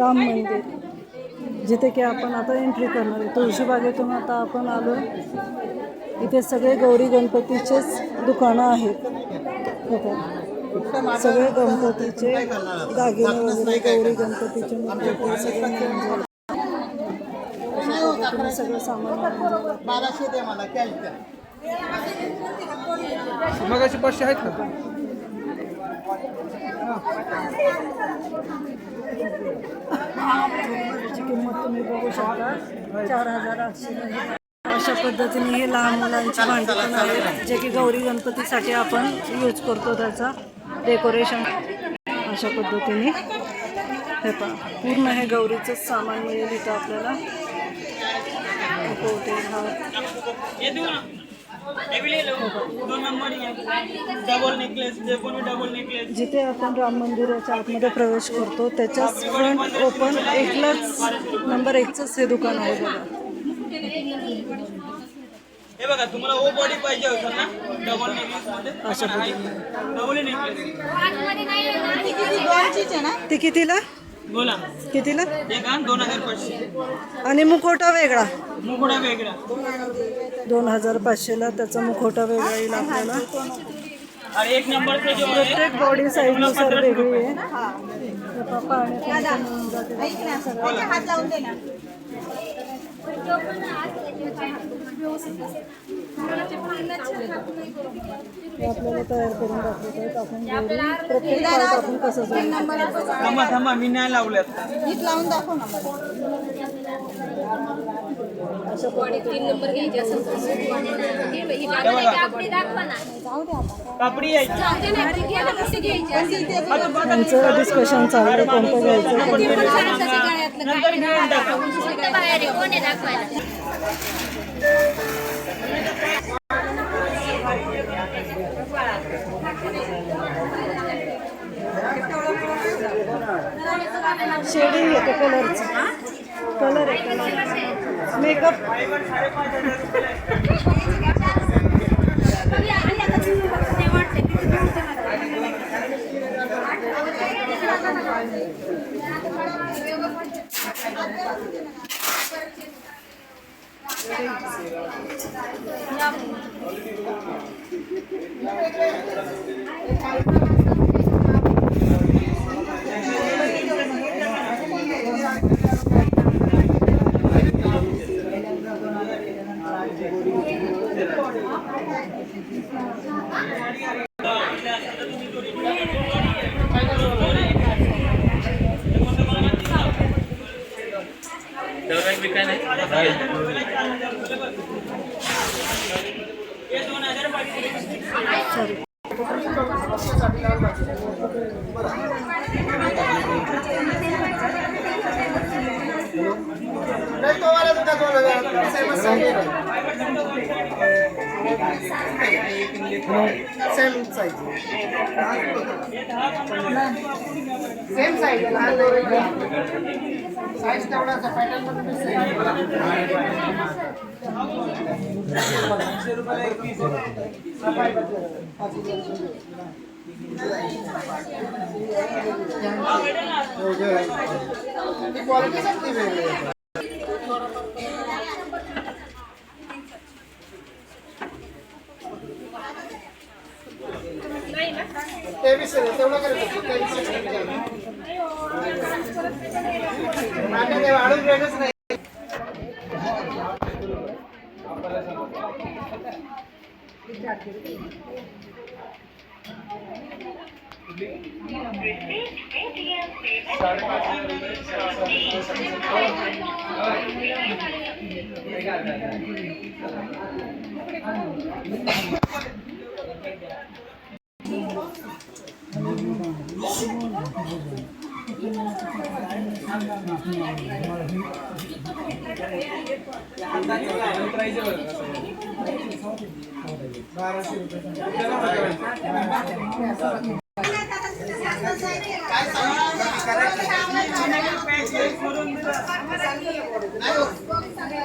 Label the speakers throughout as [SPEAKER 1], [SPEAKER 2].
[SPEAKER 1] राम मंदिर जिथे की आपण आता एंट्री करणार आहे. तुळशीबागेतून आता आपण आलो. इथे सगळे गौरी गणपतीचेच दुकानं आहेत. हे. सगळे गणपतीचे दागिने वगैरे गौरी गणपतीचे सगळे सामान मिळून जाईल.
[SPEAKER 2] बाराशे दे मला कॅश द्या.
[SPEAKER 3] मगाशी पाचशे आहेत का?
[SPEAKER 1] याची किंमत तुम्ही बघू शकता चार हजार आठशे अशा पद्धतीने हे लहान मुलांची भांडी पण आहेत जे की गौरी गणपतीसाठी आपण यूज करतो त्याचा डेकोरेशन अशा पद्धतीने हे पहा पूर्ण हे गौरीचंच सामान मिळेल इथं आपल्याला.
[SPEAKER 4] डबल नेकलेस जे डबल नेकलेस
[SPEAKER 1] जिथे आपण राम मंदिराच्या आतमध्ये प्रवेश करतो त्याच्याच फ्रंट ओपन एकलाच नंबर एकचंच हे दुकान आहे बघा.
[SPEAKER 4] हे बघा तुम्हाला ओ बॉडी पाहिजे होतं ना? डबल नेकलेस मध्ये.
[SPEAKER 1] अशा
[SPEAKER 4] डबल नेकलेस
[SPEAKER 1] ते कितीला?
[SPEAKER 4] बोला.
[SPEAKER 1] कितीला?
[SPEAKER 4] हे का दोन हजार पाचशे.
[SPEAKER 1] आणि मुखवटा वेगळा.
[SPEAKER 4] वेगळा.
[SPEAKER 1] दोन हजार पाचशेला त्याचा मुखवटा वेगळा येईल आपल्याला.
[SPEAKER 4] आणि एक नंबरचं जो आहे.
[SPEAKER 1] प्रत्येक बॉडी साईजनुसार वेगळी आहे. हे. जाते. आपल्याला तयार करून आपण प्रत्येक आपण कसं
[SPEAKER 4] थांबा थांबा मी नाही लावल्यात
[SPEAKER 1] अशा
[SPEAKER 4] कापडी यायची.
[SPEAKER 1] त्यांचं डिस्कशन चालू आहे. कोणतं घ्यायचं? शेडिंग येते कलरचं कलर आहे. Colour makeup Thank you.
[SPEAKER 2] Sorry नाही तो वाला तुझा दोन हजार सेमच सांगेल same size same size size तेवढाच पॅटर्नमध्ये सेम क्वालिटी तेवीस तेवढं करत होतो तेवीस आता नाही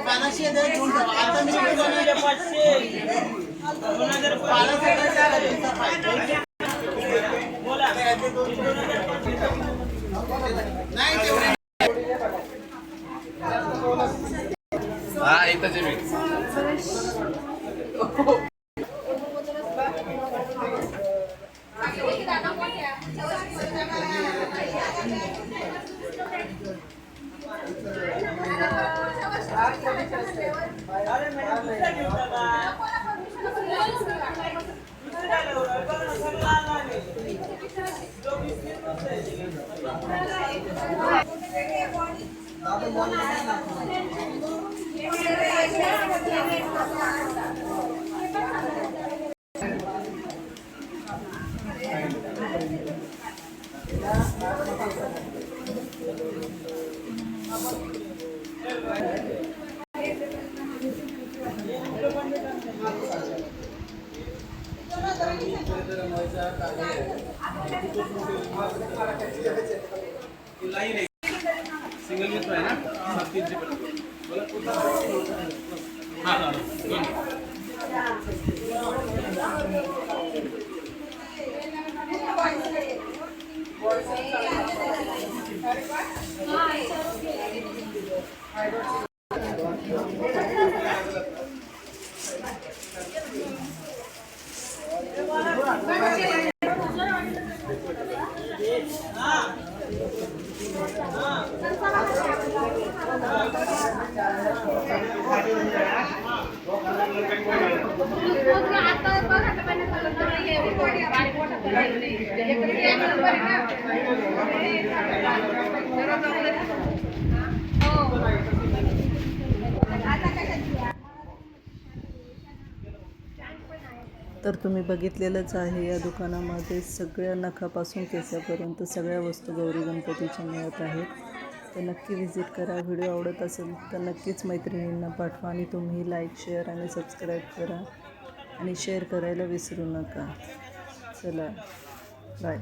[SPEAKER 2] बाराशे दे आता मी
[SPEAKER 4] दोन हजार पाचशे दोन हजार पाचशे हा इथं आहे.
[SPEAKER 3] सिंगल घेतो आहे ना सात तीनशे पर्यंत हा
[SPEAKER 1] तर तुम्ही बघितलेलंच आहे या दुकानामध्ये सगळ्या नखापासून केसापर्यंत सगळ्या वस्तू गौरी गणपतीच्या मिळत आहेत. तर नक्की व्हिजिट करा. व्हिडिओ आवडत असेल तर नक्कीच मैत्रिणींना पाठवा आणि तुम्ही लाईक शेअर आणि सबस्क्राईब करा. आणि शेअर करायला विसरू नका. चला. बाय